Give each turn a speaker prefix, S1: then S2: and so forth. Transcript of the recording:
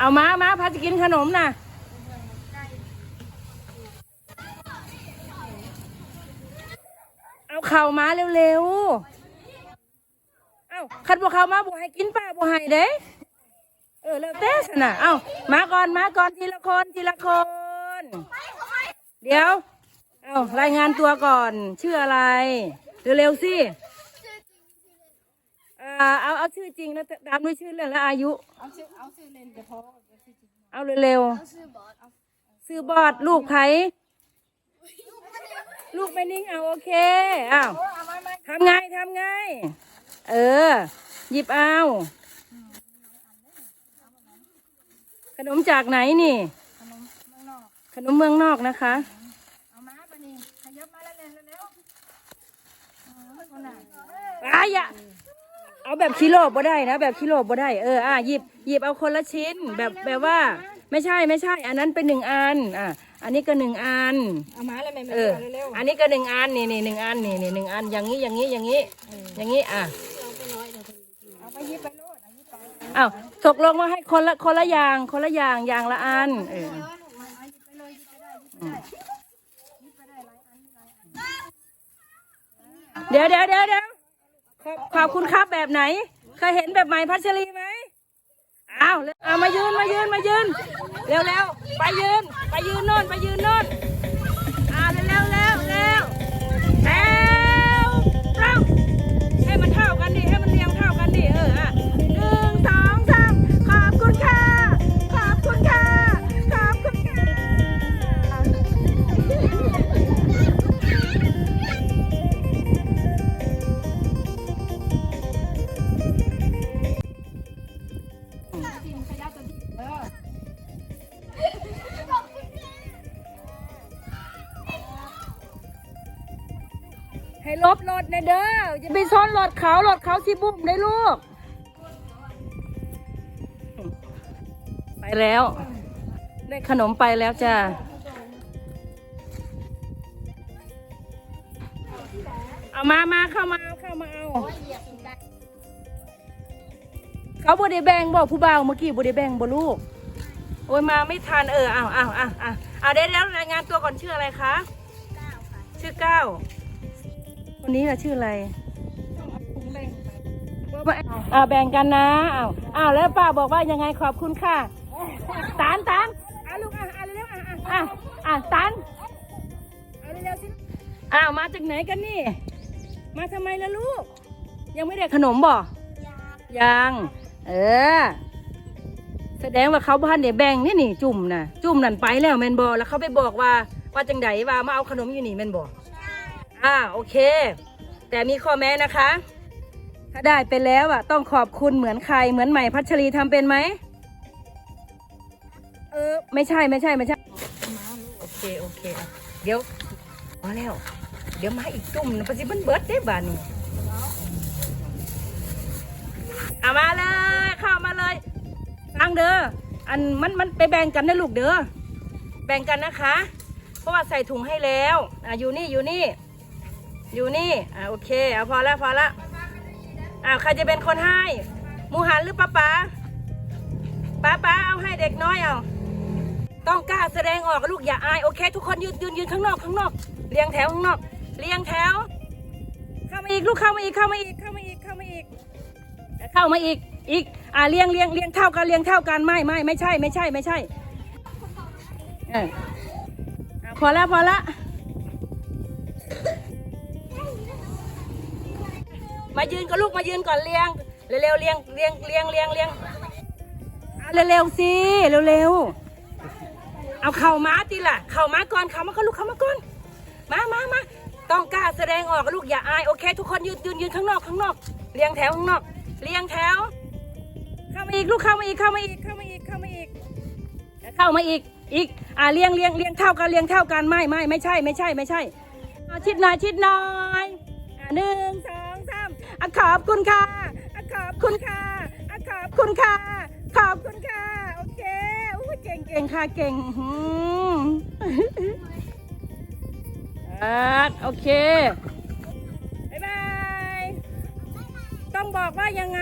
S1: เอามามาพาจะกินขนมน่ะเอาเข่ามาเร็วๆ เอาคันบัวเข้ามาบัวให้กินป้าบัวให้เด้เออแล้วแต่สนะเอามาก่อนมาก่อนทีละคนทีละคน เดี๋ยว เอารายงานตัวก่อน ชื่ออะไร เร็วๆสิ อ่าเอาเอาชื่อจริงแล้วตามด้วยชื่อเล่นและอายุ
S2: เอาชื่อเอาชื่อเล่นก็พอเอาชื่อจริง
S1: เอาเร็ว
S2: เอาชื่อบอสเอา
S1: ๆซื้อบอดลูกใครลูกไม่นิ่งเอาโอเคอ้าว
S2: เอามามา
S1: ทำไงทำไง เออ หยิบเอาขนมจากไหนนี่
S2: ขนมเมืองนอก
S1: ขนมเมืองนอกนะคะ
S2: เอามาปะนี่ขยับมาแล้วเร็วเร็วๆเอามาคนน่ะ
S1: อายะ เอาแบบคิโลบ่ได้นะ แบบคิโลบ่ได้เอออะหยิบหยิบเอาคนละชิ้น แบบแบบว่า ไม่ใช่ไม่ใช่ อันนั้นเป็นหนึ่งอันอะอันนี้ก็หนึ่งอัน
S2: เอามาแล้วแม่
S1: เออ
S2: เร็ว
S1: อันนี้ก็หนึ่งอันนี่นี่หนึ่งอันนี่นี่หนึ่งอันอย่างนี้อย่างนี้อย่างนี้ อย่างนี้อะ
S2: ๆเอาไปยิบไปโลดเอายิบไป
S1: อ้าวตกลงว่าให้คนละคนละอย่างคนละอย่างอย่างละอันเออ
S2: เอาลูกมาเอายิบไปเลยยิบไปได้ยิบไปได้ยิบไปได้หลายอันหลายอัน
S1: เดี๋ยวเดี๋ยวเดี๋ยวเดี๋ยว ขอบคุณครับแบบไหน เคยเห็นแบบใหม่พัชรีไหมอ้าวเอามายืนมายืนมายืนเร็วเร็วไปยืน ไปยืนโน่นไปยืนโน่นอ้าวเร็วเร็วเร็ว ให้ลบรถนะเด้ออย่าไปซ้อนรถเขารถเขาสิบุ้มได้ลูก ไปแล้ว ได้ขนมไปแล้วจ้าเอามามาเข้ามาเอาข้ามาเอาเขาบดีแบงบอกผู้บ่าวเมื่อกี้บดีแบงบลูกโอ้ยมาไม่ทันเออเอาเอาเอาเอาเอาวเดี๋ยวรายงานตัวก่อนชื่ออะไรคะชื่อเก้า คนนี้ล่ะชื่ออะไร
S2: ถุงแบ่งไป
S1: อ่าแบ่งกันนะอ้าวอ้าวแล้วป้าบอกว่ายังไงขอบคุณค่ะตานตานอะลูกอะอะเร็วๆอะอะอะอะตานเอาเร็วๆสิอ้าวมาจากไหนกันนี่ มาทำไมล่ะลูก ยังไม่ได้ขนมบ่ยังเออแสดงว่าเขาบ้านเดี๋ยวแบ่งนี่นี่จุ่มนะจุ่มนั่นไปแล้วแมนบอแล้วเขาไปบอกว่าว่าจังไดว่ามาเอาขนมอยู่นี่แมนบอ อ่าโอเค แต่มีข้อแม้นะคะ ถ้าได้ไปแล้วอะ ต้องขอบคุณเหมือนใครเหมือนใหม่พัชรีทำเป็นไหมเออไม่ใช่ไม่ใช่ไม่ใช่โอเคโอเคอะเดี๋ยวพอแล้ว เดี๋ยวมาอีกจุ่มนะปฏิบัติเบิร์ดได้บานี่เอามาเลย เข้ามาเลยฟังเด้ออันมันมันไปแบ่งกันนะลูกเด้อแบ่งกันนะคะ เพราะว่าใส่ถุงให้แล้วอะอยู่นี่อยู่นี่ อยู่นี่อะโอเคเอาพอแล้วพอแล้วอ่าใครจะเป็นคนให้มูหันหรือป้าป๋าป้าป๋าเอาให้เด็กน้อยเอาต้องกล้าแสดงออกลูกอย่าอายโอเค ทุกคนยืนยืนยืนข้างนอกข้างนอกเรียงแถวข้างนอก เรียงแถว เข้ามาอีกลูกเข้ามาอีกเข้ามาอีกเข้ามาอีกเข้ามาอีก เข้ามาอีกอีกอ่าเรียงเรียงเรียงเท่ากันเรียงเท่ากันไม่ไม่ไม่ใช่ไม่ใช่ไม่ใช่เอออะพอแล้วพอละ มายืนกับลูกมายืนก่อนเรียง เร็วๆเรียงเรียงเรียงเรียงเรียงเร็วๆสิเร็วๆเอาเข่าม้าตีล่ะ เข่าม้าก่อนเข่ามาก่อนลูกเข่ามาก่อนมามามาต้องกล้าแสดงออกลูกอย่าอายโอเค ทุกคนยืนยืนยืนข้างนอกข้างนอกเรียงแถวข้างนอก เรียงแถว เข้ามาอีกลูกเข้ามาอีกเข้ามาอีกเข้ามาอีกเข้ามาอีกเข้ามาอีกอีกอ่าเรียงเรียงเรียงเท่ากันเรียงเท่ากันไม่ไม่ไม่ใช่ไม่ใช่ไม่ใช่อะชิดหน่อยชิดหน่อยหนึ่งสอง ขอบคุณค่ะ ขอบคุณค่ะ ขอบคุณค่ะ ขอบคุณค่ะ โอเคอู้เก่งเก่งค่ะ เก่งอืมโอเค บ๊ายบาย ต้องบอกว่ายังไง